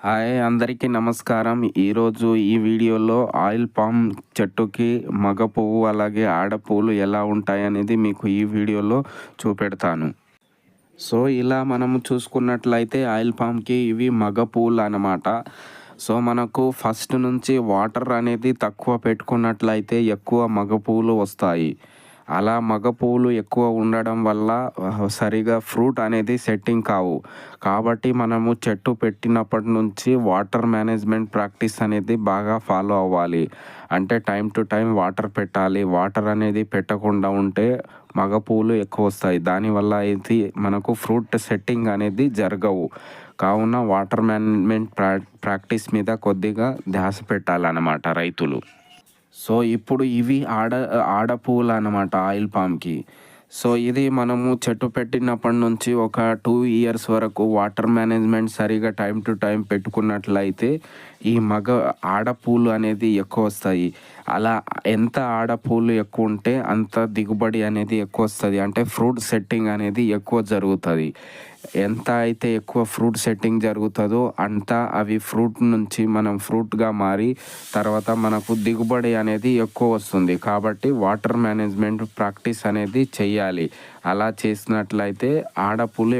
Hi అందరికీ నమస్కారం. ఈరోజు ఈ వీడియోలో ఆయిల్ పామ్ చెట్టుకి మగ పువ్వు అలాగే ఆడపువ్వులు ఎలా ఉంటాయనేది మీకు ఈ వీడియోలో చూపెడతాను. సో ఇలా మనము చూసుకున్నట్లయితే ఆయిల్ పామ్కి ఇవి మగ పువ్వులు అన్నమాట. సో మనకు ఫస్ట్ నుంచి వాటర్ అనేది తక్కువ పెట్టుకున్నట్లయితే ఎక్కువ మగ పువ్వులు వస్తాయి. అలా మగ పువ్వులు ఎక్కువ ఉండడం వల్ల సరిగా ఫ్రూట్ అనేది సెట్టింగ్ కావు. కాబట్టి మనము చెట్టు పెట్టినప్పటి నుంచి వాటర్ మేనేజ్మెంట్ ప్రాక్టీస్ అనేది బాగా ఫాలో అవ్వాలి. అంటే టైం టు టైం వాటర్ పెట్టాలి. వాటర్ అనేది పెట్టకుండా ఉంటే మగ పువ్వులు ఎక్కువ వస్తాయి. దానివల్ల ఇది మనకు ఫ్రూట్ సెట్టింగ్ అనేది జరగవు. కావున వాటర్ మేనేజ్మెంట్ ప్రా ప్రాక్టీస్ మీద కొద్దిగా ధ్యాస పెట్టాలన్నమాట రైతులు. సో ఇప్పుడు ఇవి ఆడ ఆడ పువ్వులు ఆయిల్ పామ్కి. సో ఇది మనము చెట్టు పెట్టినప్పటి నుంచి ఒక టూ ఇయర్స్ వరకు వాటర్ మేనేజ్మెంట్ సరిగా టైం టు టైం పెట్టుకున్నట్లయితే ఈ మగ ఆడపూలు అనేది ఎక్కువ వస్తాయి. అలా ఎంత ఆడపూలు ఎక్కువ ఉంటే అంత దిగుబడి అనేది ఎక్కువ వస్తుంది. అంటే ఫ్రూట్ సెట్టింగ్ అనేది ఎక్కువ జరుగుతుంది. ఎంత అయితే ఎక్కువ ఫ్రూట్ సెట్టింగ్ జరుగుతుందో అంత అవి ఫ్రూట్ నుంచి మనం ఫ్రూట్గా మారి తర్వాత మనకు దిగుబడి అనేది ఎక్కువ వస్తుంది. కాబట్టి వాటర్ మేనేజ్మెంట్ ప్రాక్టీస్ అనేది చేయాలి. అలా చేసినట్లయితే ఆడపూలు